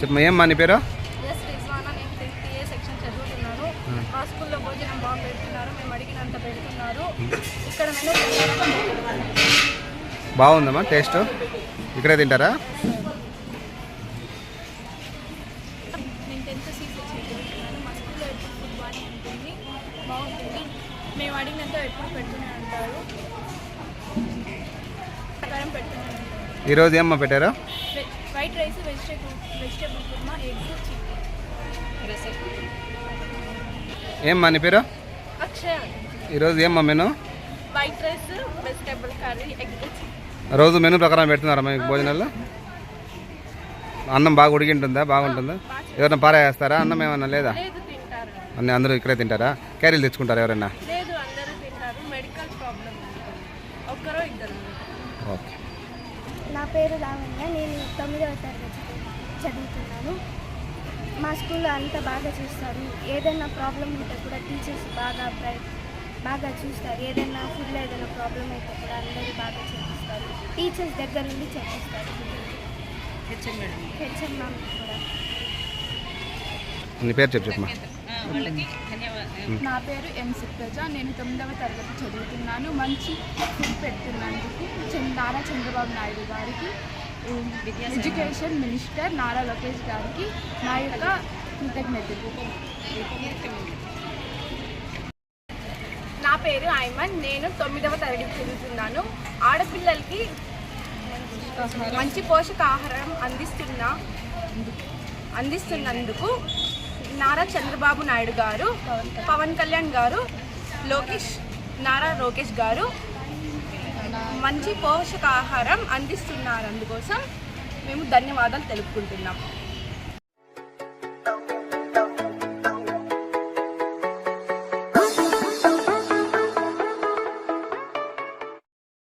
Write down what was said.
చెప్పమ్మా. ఏమ్మా నీ పేరు? ఎస్ రిజ్వానా. నేను టెన్త్ ఏ సెక్షన్ చదువుతున్నాను. మా స్కూల్లో భోజనం బాగా పెడుతున్నారు. మేము అడిగినంత పెడుతున్నారు. ఇక్కడ మెనూ ప్రకారం పెడుతున్నారు. బాగుందమ్మా టేస్ట్. ఇక్కడే తింటారా? నేను టెన్త్ సి సెక్షన్ చదువుతున్నాను. మా స్కూల్లో ఎప్పుడు ఫుడ్ బాగానే ఉంటుంది. బాగుంటుంది. మేము అడిగినంత ఎప్పుడు పెడుతూనే ఉంటారు. ప్రకారం పెడుతూనే ఉంటారు. ఈరోజు ఏమ్మా పెట్టారు? White rice vegetable vegetable kurma egg chicken ఏమ్మా నీ పేరు? అక్షయ. ఈరోజు ఏమ్మా menu? White rice vegetable curry egg రోజు మెనూ ప్రకారం పెడుతున్నారా మీకు భోజనాల్లో అన్నం బాగా ఉడికింటుందా? బాగుంటుందా? ఎవరైనా పారేస్తారా అన్నం ఏమన్నా లేదా? అన్ని అందరూ ఇక్కడే తింటారా? క్యారీలు తెచ్చుకుంటారా ఎవరైనా? లేదు అందరూ తింటారు. మెడికల్ ప్రాబ్లం ఒక్కరో ఇద్దరు. ఓకే. నా పేరు లావణ్య నేను తొమ్మిదవ తరగతి చదువుతున్నాను. మా స్కూల్లో అంతా బాగా చూస్తారు. ఏదైనా ప్రాబ్లం ఉంటే కూడా టీచర్స్ బాగా ప్రై బాగా చూస్తారు. ఏదైనా ఫుడ్లో ఏదైనా ప్రాబ్లం అయితే కూడా అందరూ బాగా చేపిస్తారు టీచర్స్ దగ్గర నుండి చెప్పిస్తారు. హెచ్ఎం మ్యామ్ కూడా. నీ పేరు చెప్పు చెప్పమ్మా. నా పేరు ఎం సుప్రజ నేను తొమ్మిదవ తరగతి చదువుతున్నాను. మంచి ఫుడ్ పెడుతున్నందుకు నారా చంద్రబాబు నాయుడు గారికి ఎడ్యుకేషన్ మినిస్టర్ నారా లోకేష్ గారికి నా యొక్క కృతజ్ఞతలు. నా పేరు ఐమన్. నేను తొమ్మిదవ తరగతి చదువుతున్నాను. ఆడపిల్లలకి మంచి పోషకాహారం అందిస్తున్న అందిస్తున్నందుకు నారా చంద్రబాబు నాయుడు గారు పవన్ కళ్యాణ్ గారు లోకేష్ నారా లోకేష్ గారు మంచి పోషకాహారం అందిస్తున్నారు. అందుకోసం మేము ధన్యవాదాలు తెలుపుకుంటున్నాం.